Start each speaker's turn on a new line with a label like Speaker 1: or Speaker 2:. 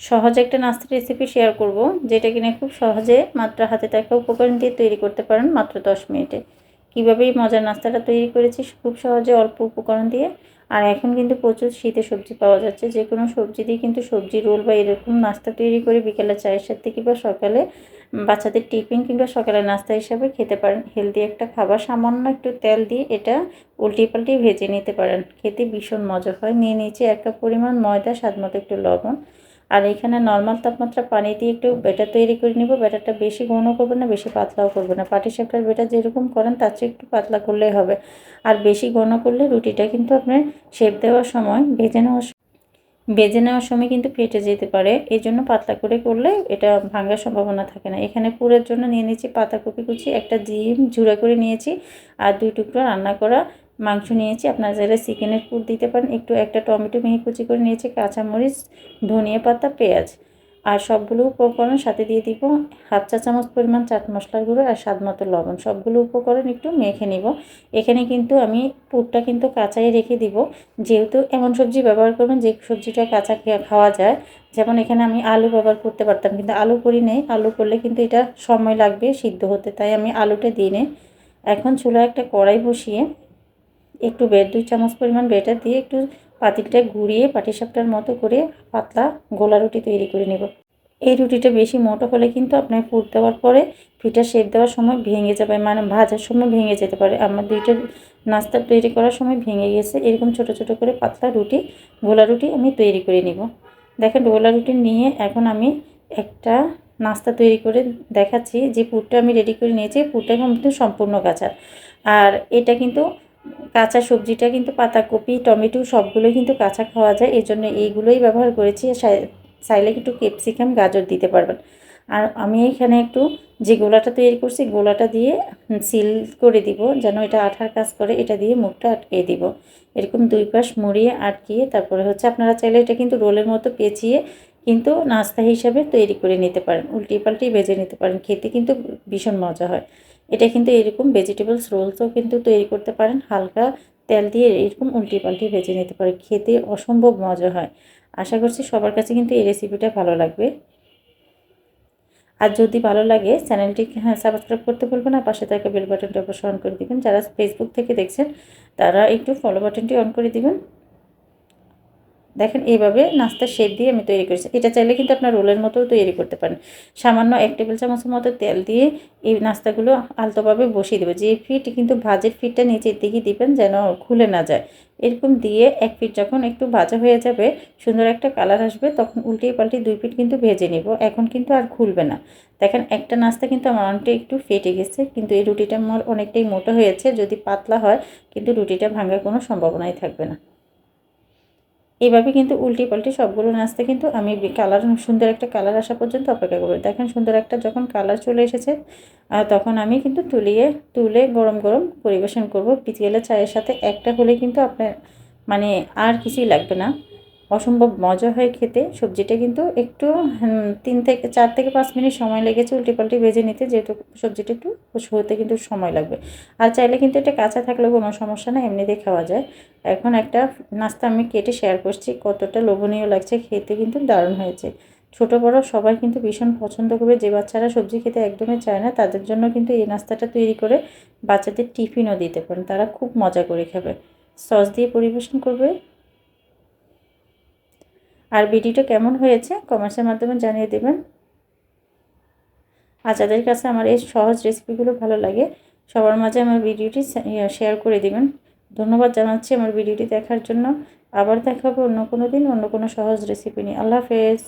Speaker 1: সহজ একটা নাস্তার রেসিপি শেয়ার করব, যেটা কিনা খুব সহজে মাত্র হাতে থাকা উপকরণ দিয়ে তৈরি করতে পারেন মাত্র দশ মিনিটে। কীভাবে এই মজার নাস্তাটা তৈরি করেছি? খুব সহজে অল্প উপকরণ দিয়ে। আর এখন কিন্তু প্রচুর শীতে সবজি পাওয়া যাচ্ছে। যে কোনো সবজি দিয়ে কিন্তু সবজি রোল বা এরকম নাস্তা তৈরি করে বিকেলে চায়ের সাথে কিংবা সকালে বাচ্চাদের টিফিন কিংবা সকালে নাস্তা হিসাবে খেতে পারেন। হেলদি একটা খাবার, সামান্য একটু তেল দিয়ে এটা উল্টি পাল্টি ভেজে নিতে পারেন। খেতে ভীষণ মজা হয়। নিয়ে নিচে একটা পরিমাণ ময়দা, স্বাদ মতো একটু লবণ। আর এখানে নর্মাল তাপমাত্রা পানি দিয়ে একটু ব্যাটার তৈরি করে নিব। ব্যাটারটা বেশি ঘন করবে না, বেশি পাতলাও করবে না। পাটি সাপটার ব্যাটার যেরকম করেন, তার চেয়ে একটু পাতলা করলেই হবে। আর বেশি ঘন করলে রুটিটা কিন্তু আপনার শেপ দেওয়ার সময় ভেজে নেওয়ার বেজে নেওয়ার সময় কিন্তু ফেটে যেতে পারে। এই জন্য পাতলা করে করলে এটা ভাঙার সম্ভাবনা থাকে না। এখানে পুরের জন্য নিয়ে নিয়েছি পাতাকপি কুচি, একটা ডিম ঝুড়া করে নিয়েছি, আর দুই টুকরো রান্না করা মাংস নিয়েছি। আপনারা চাইলে চিকেনের পুর দিতে পারেন, একটু একটা টমেটো মিহি কুচি করে নিয়েছি, কাঁচামরিচ, ধনিয়া পাতা, পেঁয়াজ। আর সবগুলো উপকরণ সাথে দিয়ে দিব হাফ চা চামচ পরিমাণ চাট মশলার গুঁড়ো আর স্বাদ মতো লবণ। সবগুলো উপকরণ একটু মেখে নিব। এখানে কিন্তু আমি পুরটা কিন্তু কাঁচাই রেখে দিব। যেহেতু এমন সবজি ব্যবহার করবেন যে সবজিটা কাঁচা খাওয়া যায়। যেমন এখানে আমি আলু ব্যবহার করতে পারতাম, কিন্তু আলু করি নেই। আলু করলে কিন্তু এটা সময় লাগবে, সিদ্ধ হতে। তাই আমি আলুটা দিই নেই। এখন চুলা একটা কড়াই বসিয়ে একটু বেড দুই চামচ পরিমাণ বেটার দিয়ে একটু পাতিলটা ঘুরিয়ে পাটিসাপটার মতো করে পাতলা গোলা রুটি তৈরি করে নেব। এই রুটিটা বেশি মোটো হলে কিন্তু আপনার ফুট দেওয়ার পরে ফিটা শেপ দেওয়ার সময় ভেঙে যাবে মানে ভাজার সময় ভেঙে যেতে পারে। আমার দুইটা নাস্তা তৈরি করার সময় ভেঙে গেছে, এরকম ছোট ছোট করে পাতলা রুটি, গোলা রুটি আমি তৈরি করে নিব। দেখেন, গোলা রুটি নিয়ে এখন আমি একটা নাস্তা তৈরি করে দেখাচ্ছি। যে পুরটা আমি রেডি করে নিয়েছি, পুরটা কিন্তু সম্পূর্ণ কাঁচা আর এটা কিন্তু কাঁচা সবজিটা কিন্তু পাতাকপি, টমেটো সবগুলো কিন্তু কাঁচা খাওয়া যায়। এই জন্য এইগুলোই ব্যবহার করেছি। চাইলে একটু ক্যাপসিকাম, গাজর দিতে পারবেন। আর আমি এখানে একটু যে গোলাটা তৈরি করছি, গোলাটা দিয়ে সিল করে দিব, যেন এটা আঠার কাজ করে, এটা দিয়ে মুখটা আটকে দিব। এরকম দুই পাশ মুড়িয়ে আটকিয়ে তারপরে হচ্ছে আপনারা চাইলে এটা কিন্তু রোলের মতো পেঁচিয়ে কিন্তু নাস্তা হিসাবে তৈরি করে নিতে পারেন। উল্টি পাল্টি ভেজে নিতে পারেন। খেতে কিন্তু ভীষণ মজা হয়। এটা কিন্তু এরকম ভেজিটেবলস রোলসও কিন্তু তৈরি করতে পারেন। হালকা তেল দিয়ে এরকম উল্টি পাল্টি ভেজে নিতে পারে খেতে অসম্ভব মজা হয়। আশা করছি সবার কাছে কিন্তু এই রেসিপিটা ভালো লাগবে। আর যদি ভালো লাগে চ্যানেলটি হ্যাঁ সাবস্ক্রাইব করতে ভুলবেন আর পাশে থাকা বেল বাটনটা অবশ্যই অন করে দিবেন। যারা ফেসবুক থেকে দেখছেন, তারা একটু ফলো বাটনটি অন করে দিবেন। দেখেন এইভাবে নাস্তার শেপ দিয়ে আমি তৈরি করেছি। এটা চাইলে কিন্তু আপনার রোলের মতোও তৈরি করতে পারেন। সামান্য এক টেবিল চামচের মতো তেল দিয়ে এই নাস্তাগুলো আলতোভাবে বসিয়ে দেবো। যে ফিট কিন্তু ভাজের ফিটটা নিচের দিকে দিবেন যেন খুলে না যায়। এরকম দিয়ে এক ফিট যখন একটু ভাজা হয়ে যাবে, সুন্দর একটা কালার আসবে, তখন উল্টিয়ে পাল্টে দুই ফিট কিন্তু ভেজে নিব। এখন কিন্তু আর খুলবে না। দেখেন একটা নাস্তা কিন্তু আমার অনেকটা একটু ফেটে গেছে, কিন্তু এই রুটিটা আমার অনেকটাই মোটা হয়েছে। যদি পাতলা হয়, কিন্তু রুটিটা ভাঙার কোনো সম্ভাবনাই থাকবে না। এইভাবে কিন্তু উল্টি পাল্টি সবগুলো নাচতে কিন্তু আমি কালার, সুন্দর একটা কালার আসা পর্যন্ত অপেক্ষা করব। দেখেন সুন্দর একটা যখন কালার চলে এসেছে তখন আমি কিন্তু তুলিয়ে, তুলে গরম গরম পরিবেশন করব। পিচিয়েলের চায়ের সাথে একটা হলে কিন্তু আপনার মানে আর কিছুই লাগবে না। অসম্ভব মজা হয় খেতে। সবজিটা কিন্তু একটু তিন থেকে, চার থেকে পাঁচ মিনিট সময় লেগেছে উল্টি পাল্টি ভেজে নিতে, যেহেতু সবজিটা একটু হতে কিন্তু সময় লাগবে। আর চাইলে কিন্তু এটা কাঁচা থাকলেও কোনো সমস্যা না, এমনিতেই খাওয়া যায়। এখন একটা নাস্তা আমি কেটে শেয়ার করছি, কতটা লোভনীয় লাগছে, খেতে কিন্তু দারুণ হয়েছে। ছোটো, বড় সবাই কিন্তু ভীষণ পছন্দ করবে, যে বাচ্চারা সবজি খেতে একদমই চায় না, তাদের জন্য কিন্তু এই নাস্তাটা তৈরি করে বাচ্চাদের টিফিনও দিতে পারেন, তারা খুব মজা করে খাবে। সস দিয়ে পরিবেশন করবে আর ভিডিওটা কেমন হয়েছে কমেন্টসের মাধ্যমে জানিয়ে দেবেন। আর যাদের কাছে আমার এই সহজ রেসিপিগুলো ভালো লাগে, সবার মাঝে আমার ভিডিওটি শেয়ার করে দেবেন। ধন্যবাদ জানাচ্ছি আমার ভিডিওটি দেখার জন্য। আবার দেখাবো অন্য কোনো দিন অন্য কোনো সহজ রেসিপি নিয়ে। আল্লাহ হাফেজ।